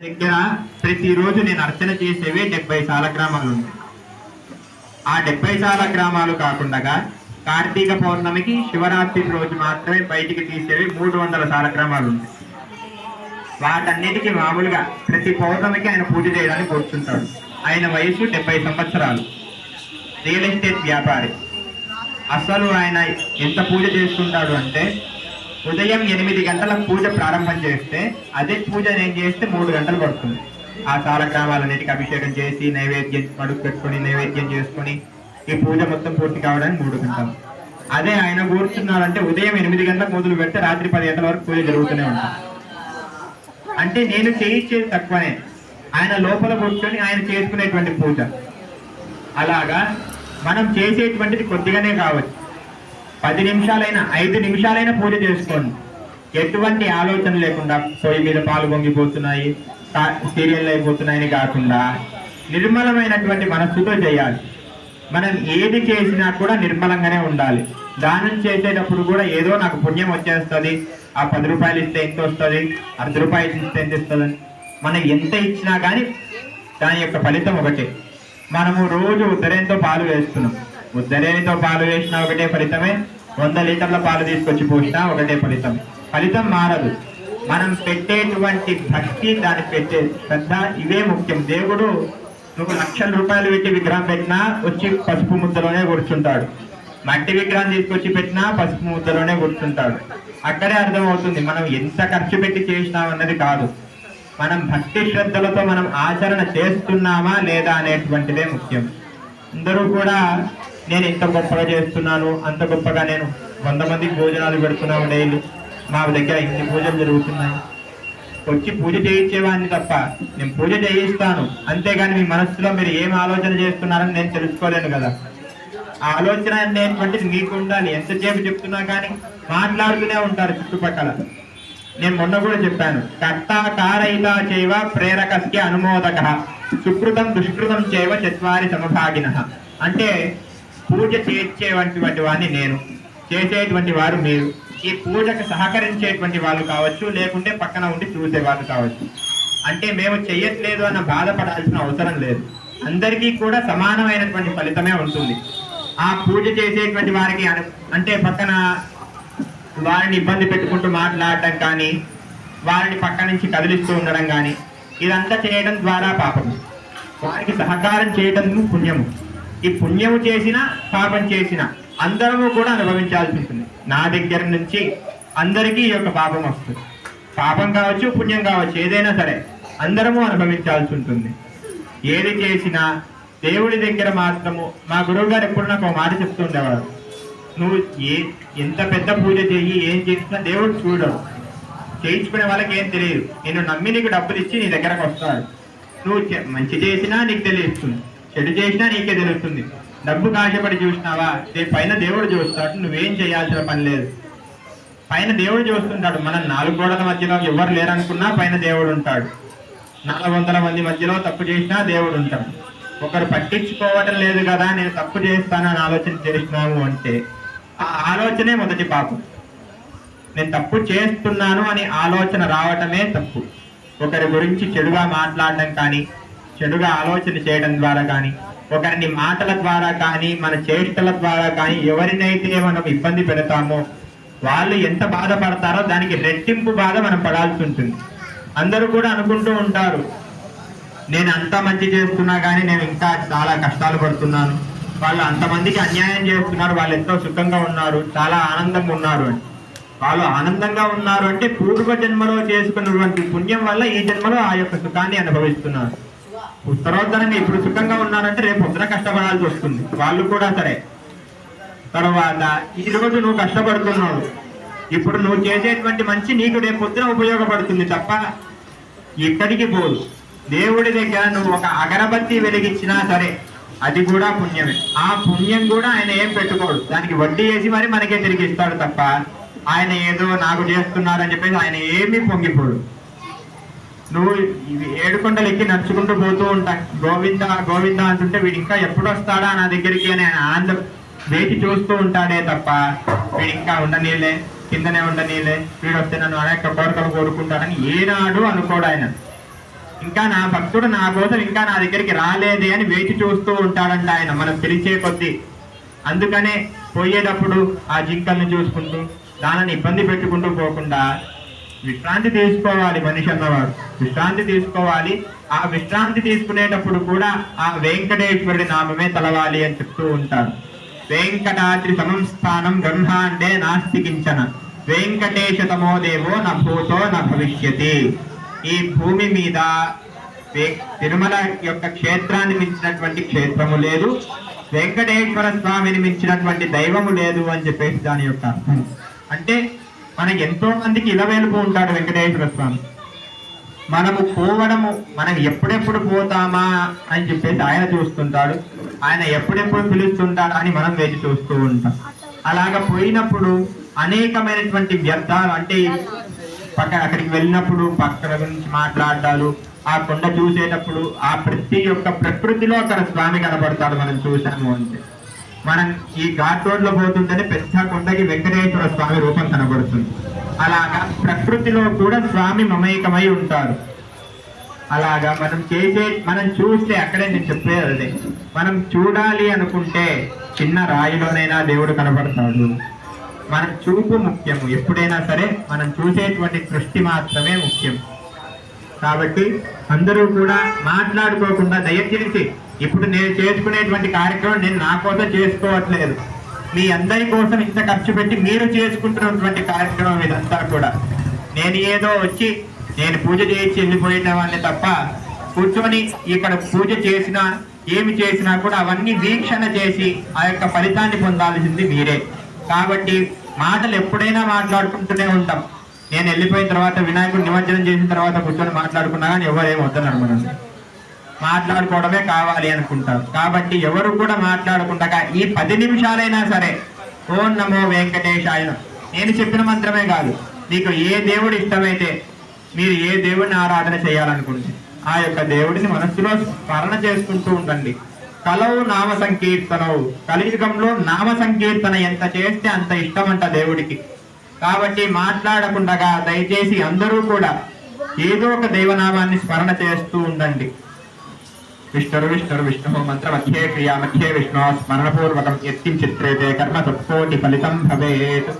దగ్గర ప్రతిరోజు నేను అర్చన చేసేవి డెబ్బై సాలగ్రామాలు ఉన్నాయి ఆ డెబ్బై సాలగ్రామాలు కాకుండా కార్తీక పౌర్ణమికి శివరాత్రి రోజు మాత్రమే బయటికి తీసేవి మూడు వందల సాలగ్రామాలు ఉన్నాయి వాటన్నిటికీ మామూలుగా ప్రతి పౌర్ణమికి ఆయన పూజ చేయడానికి కూర్చుంటాడు. ఆయన వయసు డెబ్బై సంవత్సరాలు. రియల్ ఎస్టేట్ వ్యాపారి. అసలు ఆయన ఎంత పూజ చేసుకుంటాడు అంటే ఉదయం ఎనిమిది గంటల పూజ ప్రారంభం చేస్తే అదే పూజ నేను చేస్తే మూడు గంటలు పడుతుంది. ఆ సాలగ్రామాలన్నిటికి అభిషేకం చేసి నైవేద్యం మడుగు పెట్టుకొని నైవేద్యం చేసుకొని ఈ పూజ మొత్తం పూర్తి కావడానికి మూడు గంటలు. అదే ఆయన కూర్చున్నారంటే ఉదయం ఎనిమిది గంటలకు మొదలు పెడితే రాత్రి పది గంటల వరకు పూజ జరుగుతూనే ఉంటుంది. అంటే నేను చేయించేది తక్కువనే. ఆయన లోపల కూర్చొని ఆయన చేసుకునేటువంటి పూజ. అలాగా? మనం చేసేటువంటిది కొద్దిగానే కావచ్చు. పది నిమిషాలైనా ఐదు నిమిషాలైనా పూజ చేసుకోండి. ఎటువంటి ఆలోచన లేకుండా పొయ్యి మీద పాలు పొంగిపోతున్నాయి సీరియల్ అయిపోతున్నాయని కాకుండా నిర్మలమైనటువంటి మనస్సుతో చేయాలి. మనం ఏది చేసినా కూడా నిర్మలంగానే ఉండాలి. దానం చేసేటప్పుడు కూడా ఏదో నాకు పుణ్యం వచ్చేస్తుంది ఆ పది రూపాయలు ఇస్తే ఎంత వస్తుంది అర్ధ రూపాయలు ఇస్తే ఎంత వస్తుంది మనం ఎంత ఇచ్చినా కానీ దాని యొక్క ఫలితం ఒకటే. మనము రోజు ఉద్దరేంతో పాలు వేస్తున్నాం. ఉద్దరేనితో పాలు వేసినా ఒకటే ఫలితమే వంద లీటర్ల పాలు తీసుకొచ్చి పోసినా ఒకటే ఫలితం. ఫలితం మారదు. మనం పెట్టేటువంటి భక్తి దాన్ని పెట్టే శ్రద్ధ ఇవే ముఖ్యం. దేవుడు నువ్వు లక్షల రూపాయలు పెట్టి విగ్రహం పెట్టినా వచ్చి పసుపు ముద్దలోనే కూర్చుంటాడు. మట్టి విగ్రహం తీసుకొచ్చి పెట్టినా పసుపు ముద్దలోనే కూర్చుంటాడు. అక్కడే అర్థమవుతుంది మనం ఎంత ఖర్చు పెట్టి చేసినాం అన్నది కాదు. మనం భక్తి శ్రద్ధలతో మనం ఆచరణ చేస్తున్నామా లేదా అనేటువంటిదే ముఖ్యం. అందరూ కూడా నేను ఇంత గొప్పగా చేస్తున్నాను అంత గొప్పగా నేను వంద మందికి భోజనాలు పెడుతున్నాను డైలీ మా దగ్గర ఇన్ని పూజలు జరుగుతున్నాయి. వచ్చి పూజ చేయించేవాడిని తప్ప నేను పూజ చేయిస్తాను. అంతేగాని మీ మనస్సులో మీరు ఏం ఆలోచన చేస్తున్నారని నేను తెలుసుకోలేను కదా. ఆ ఆలోచన అనేటువంటిది మీకు ఉండాలి. ఎంతసేపు చెప్తున్నా కానీ మాట్లాడుతూనే ఉంటారు చుట్టుపక్కల. నేను మొన్న కూడా చెప్పాను కర్త కారయిత చేయవ ప్రేరకస్య అనుమోదక సుకృతం దుష్కృతం చేయవ చత్వారి సమభాగిన. అంటే పూజ చేర్చేటువంటి వాడిని నేను. చేసేటువంటి వారు మీరు. ఈ పూజకు సహకరించేటువంటి వాళ్ళు కావచ్చు లేకుంటే పక్కన ఉండి చూసేవాళ్ళు కావచ్చు. అంటే మేము చెయ్యట్లేదు అన్న బాధపడాల్సిన అవసరం లేదు. అందరికీ కూడా సమానమైనటువంటి ఫలితమే ఉంటుంది. ఆ పూజ చేసేటువంటి వారికి అను- అంటే పక్కన వారిని ఇబ్బంది పెట్టుకుంటూ మాట్లాడటం కానీ వారిని పక్క నుంచి కదిలిస్తూ ఉండడం కానీ ఇదంతా చేయడం ద్వారా పాపము. వారికి సహకారం చేయడం పుణ్యము. ఈ పుణ్యము చేసిన పాపం చేసిన అందరము కూడా అనుభవించాల్సి ఉంటుంది. నా దగ్గర నుంచి అందరికీ ఈ యొక్క పాపం వస్తుంది. పాపం కావచ్చు పుణ్యం కావచ్చు ఏదైనా సరే అందరము అనుభవించాల్సి ఉంటుంది. ఏది చేసినా దేవుడి దగ్గర మాత్రము మా గురువు గారు ఎప్పుడు నాకు ఒక మాట చెప్తుండేవారు నువ్వు ఏ ఎంత పెద్ద పూజ చెయ్యి ఏం చేసినా దేవుడు చూడవు చేయించుకునే వాళ్ళకి ఏం తెలియదు. నేను నమ్మి నీకు డబ్బులు ఇచ్చి నీ దగ్గరకు వస్తాడు. నువ్వు మంచి చేసినా నీకు తెలియస్తుంది. చెడు చేసినా నీకే తెలుస్తుంది. డబ్బు కాశపడి చూసినావా? పైన దేవుడు చూస్తాడు నువ్వేం చేయాల్సిన పని లేదు. పైన దేవుడు చూస్తుంటాడు మనం నాలుగు గోడల మధ్యలో ఎవరు లేరనుకున్నా పైన దేవుడు ఉంటాడు. నాలుగు వందల మంది మధ్యలో తప్పు చేసినా దేవుడు ఉంటాడు. ఒకరు పట్టించుకోవటం లేదు కదా నేను తప్పు చేస్తానని ఆలోచన చేసినాము అంటే ఆ ఆలోచనే మొదటి పాపం. నేను తప్పు చేస్తున్నాను అని ఆలోచన రావటమే తప్పు. ఒకరి గురించి చెడుగా మాట్లాడడం కానీ చెడుగా ఆలోచన చేయడం ద్వారా కానీ ఒకరిని మాటల ద్వారా కానీ మన చేష్టల ద్వారా కానీ ఎవరినైతే మనం ఇబ్బంది పెడతామో వాళ్ళు ఎంత బాధపడతారో దానికి రెట్టింపు బాధ మనం పడాల్సి ఉంటుంది. అందరూ కూడా అనుకుంటూ ఉంటారు నేను అంత మంచి చేస్తున్నా కానీ నేను ఇంకా చాలా కష్టాలు పడుతున్నాను. వాళ్ళు అంతమందికి అన్యాయం చేస్తున్నారు వాళ్ళు ఎంతో సుఖంగా ఉన్నారు చాలా ఆనందంగా ఉన్నారు అని. వాళ్ళు ఆనందంగా ఉన్నారు అంటే పూర్వ జన్మలో చేసుకున్నటువంటి పుణ్యం వల్ల ఈ జన్మలో ఆ యొక్క సుఖాన్ని అనుభవిస్తున్నారు. ఉత్తరోత్తరంగా ఇప్పుడు సుఖంగా ఉన్నారంటే రేపు ఉత్తర కష్టపడాల్సి వస్తుంది. వాళ్ళు కూడా సరే. తర్వాత ఈ రోజు నువ్వు కష్టపడుతున్నావు. ఇప్పుడు నువ్వు చేసేటువంటి మంచి నీకు రేపు పొద్దున ఉపయోగపడుతుంది తప్ప ఎక్కడికి పోదు. దేవుడి దగ్గర నువ్వు ఒక అగరబత్తి వెలిగించినా సరే అది కూడా పుణ్యమే. ఆ పుణ్యం కూడా ఆయన ఏం పెట్టుకోడు. దానికి వడ్డీ వేసి మరి మనకే తిరిగి ఇస్తాడు తప్ప ఆయన ఏదో నాకు చేస్తున్నారని చెప్పేసి ఆయన ఏమీ పొంగిపోడు. నువ్వు ఇవి ఏడుకొండలు ఎక్కి నడుచుకుంటూ పోతూ ఉంటా. గోవింద గోవింద అంటుంటే వీడు ఇంకా ఎప్పుడు వస్తాడా నా దగ్గరికి అని ఆయన ఆంధ్ర వేచి చూస్తూ ఉంటాడే తప్ప వీడు ఇంకా ఉండనీలే కిందనే ఉండనీలే వీడు వస్తే నన్ను అనేక కోరికలు కోరుకుంటాడని ఏనాడు అనుకోడు ఆయన. ఇంకా నా భక్తుడు నా కోసం ఇంకా నా దగ్గరికి రాలేదే అని వేచి చూస్తూ ఉంటాడంట ఆయన. మనం పిలిచే కొద్దీ. అందుకనే పోయేటప్పుడు ఆ జింకల్ని చూసుకుంటూ దానిని ఇబ్బంది పెట్టుకుంటూ పోకుండా విశ్రాంతి తీసుకోవాలి మనిషి అన్నవాడు. విశ్రాంతి తీసుకోవాలి. ఆ విశ్రాంతి తీసుకునేటప్పుడు కూడా ఆ వెంకటేశ్వరుడి నామమే తలవాలి అని చెప్తూ ఉంటారు వెంకటాద్రి సమంస్థానం బ్రహ్మాండే నాస్తికించన. వెంకటేశ తమో దేవో నా భూతో నా భవిష్యతి. ఈ భూమి మీద తిరుమల యొక్క క్షేత్రాన్ని మించినటువంటి క్షేత్రము లేదు. వెంకటేశ్వర స్వామిని మించినటువంటి దైవము లేదు అని చెప్పేసి దాని యొక్క అర్థం. అంటే మనకి ఎంతో మందికి ఇలవేలుపు ఉంటాడు వెంకటేశ్వర స్వామి. మనము పోవడము మనం ఎప్పుడెప్పుడు పోతామా అని చెప్పేసి ఆయన చూస్తుంటాడు. ఆయన ఎప్పుడెప్పుడు పిలుస్తుంటాడు అని మనం వేచి చూస్తూ ఉంటాం. అలాగ పోయినప్పుడు అనేకమైనటువంటి వ్యర్థాలు అంటే పక్క అక్కడికి వెళ్ళినప్పుడు పక్కన గురించి మాట్లాడాలు ఆ కొండ చూసేటప్పుడు ఆ ప్రతి ఒక్క ప్రకృతిలో అక్కడ స్వామి కనబడతాడు మనం చూసాము అంటే. మనం ఈ ఘాట్ రోడ్లో పోతుంటేనే పెద్ద కొండకి వెంకటేశ్వర స్వామి రూపం కనబడుతుంది. అలాగా ప్రకృతిలో కూడా స్వామి మమేకమై ఉంటారు. అలాగా మనం చేసే మనం చూస్తే అక్కడే నేను చెప్పేది. అదే మనం చూడాలి అనుకుంటే చిన్న రాయిలోనైనా దేవుడు కనబడతాడు. మనం చూపు ముఖ్యము. ఎప్పుడైనా సరే మనం చూసేటువంటి దృష్టి మాత్రమే ముఖ్యం. కాబట్టి అందరూ కూడా మాట్లాడుకోకుండా దయచేసి ఇప్పుడు నేను చేసుకునేటువంటి కార్యక్రమం నేను నా కోసం చేసుకోవట్లేదు. మీ అందరి కోసం ఇంత ఖర్చు పెట్టి మీరు చేసుకుంటున్నటువంటి కార్యక్రమం ఇదంతా కూడా. నేను ఏదో వచ్చి నేను పూజ చేసి వెళ్ళిపోయిన వాళ్ళని తప్ప కూర్చొని ఇక్కడ పూజ చేసినా ఏమి చేసినా కూడా అవన్నీ వీక్షణ చేసి ఆ యొక్క ఫలితాన్ని పొందాల్సింది మీరే. కాబట్టి మాటలు ఎప్పుడైనా మాట్లాడుకుంటూనే ఉంటాం. నేను వెళ్ళిపోయిన తర్వాత వినాయకుడు నిమజ్జనం చేసిన తర్వాత కూర్చొని మాట్లాడుకున్నా కానీ ఎవరేం వద్దన్నారు మనం మాట్లాడుకోవడమే కావాలి అనుకుంటారు కాబట్టి ఎవరు కూడా మాట్లాడుకుంటాక ఈ పది నిమిషాలైనా సరే ఓం నమో వెంకటేశాయ నేను చెప్పిన మంత్రమే కాదు మీకు ఏ దేవుడు ఇష్టమైతే మీరు ఏ దేవుడిని ఆరాధన చేయాలనుకుంటే ఆ యొక్క దేవుడిని మనస్సులో స్మరణ చేసుకుంటూ ఉండండి. కలవు నామ సంకీర్తనవు కలియుగంలో నామ సంకీర్తన ఎంత చేస్తే అంత ఇష్టమంట దేవుడికి. కాబట్టి మాట్లాడకుండా దయచేసి అందరూ కూడా ఏదో ఒక దైవనామాన్ని స్మరణ చేస్తూ ఉండండి. విష్ణురు విష్ణురు విష్ణు మంత్ర మధ్యే క్రియా మధ్యే విష్ణు స్మరణపూర్వకం ఎత్తించిత్రేతే కర్మ తత్కోటి ఫలితం భవేత్.